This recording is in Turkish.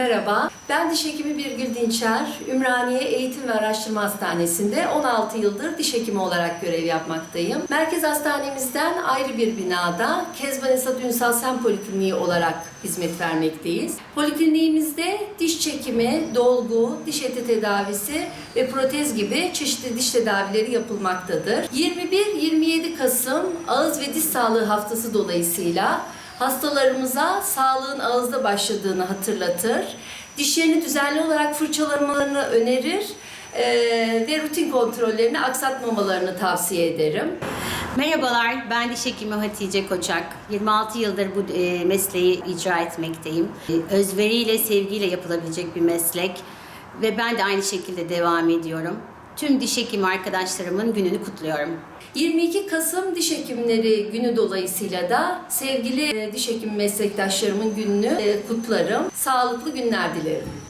Merhaba, ben diş hekimi Birgül Dinçer. Ümraniye Eğitim ve Araştırma Hastanesi'nde 16 yıldır diş hekimi olarak görev yapmaktayım. Merkez hastanemizden ayrı bir binada Kezban Esat Ünsal Sen Polikliniği olarak hizmet vermekteyiz. Polikliniğimizde diş çekimi, dolgu, diş eti tedavisi ve protez gibi çeşitli diş tedavileri yapılmaktadır. 21-27 Kasım Ağız ve Diş Sağlığı Haftası dolayısıyla hastalarımıza sağlığın ağızda başladığını hatırlatır. Dişlerini düzenli olarak fırçalamalarını önerir eee, ve rutin kontrollerini aksatmamalarını tavsiye ederim. Merhabalar, ben diş hekimi Hatice Koçak. 26 yıldır bu e, mesleği icra etmekteyim. E, Özveriyle, sevgiyle yapılabilecek bir meslek ve ben de aynı şekilde devam ediyorum. Tüm diş hekimi arkadaşlarımın gününü kutluyorum. 22 Kasım Diş Hekimleri Günü dolayısıyla da sevgili e, diş hekimi meslektaşlarımın gününü e, kutlarım. Sağlıklı günler dilerim.